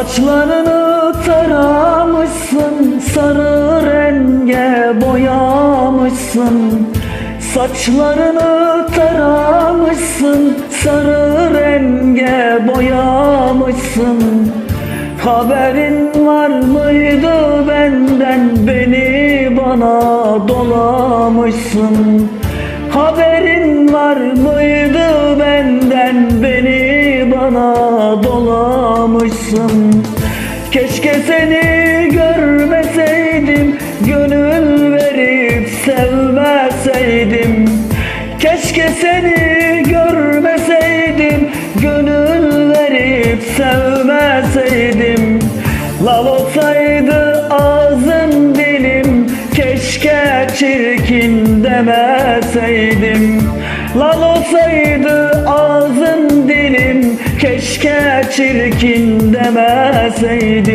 Saçlarını taramışsın Sarı renge boyamışsın. Saçlarını taramışsın Sarı renge boyamışsın. Haberin var mıydı benden? Beni bana dolamışsın. Haberin var mıydı benden? Beni bana dolamışsın. Keşke seni görmeseydim Gönül verip sevmeseydim. Keşke seni görmeseydim Gönül verip sevmeseydim. Lal olsaydı ağzım dilim Keşke çirkin demeseydim. Lal olsaydı Keşke çirkin demeseydim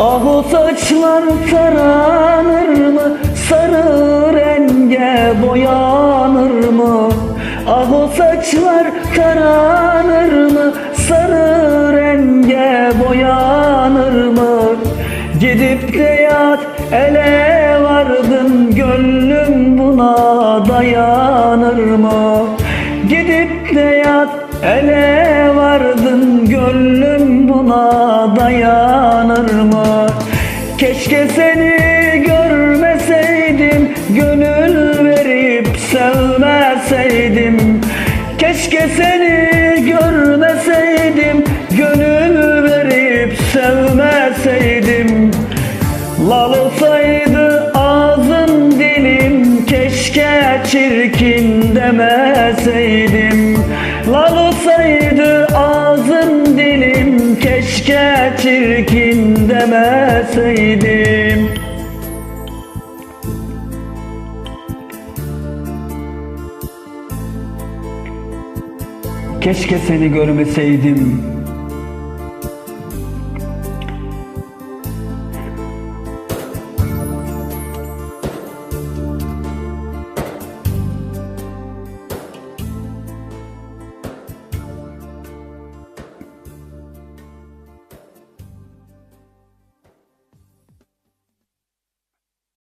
Ah o saçlar taranır mı? Sarı renge boyanır mı? Ah o saçlar taranır mı? Sarı renge boyanır mı? Gidip de yat ele vardın Gönlüm buna dayanır mı? Gidip de yat ele vardın Gönlüm buna dayanır mı? Keşke seni görmeseydim Gönül verip sevmeseydim. Keşke seni görmeseydim Gönül verip sevmeseydim. Lal olsaydı ağzım dilim Keşke çirkin demeseydim çirkin demeseydim. Keşke seni görmeseydim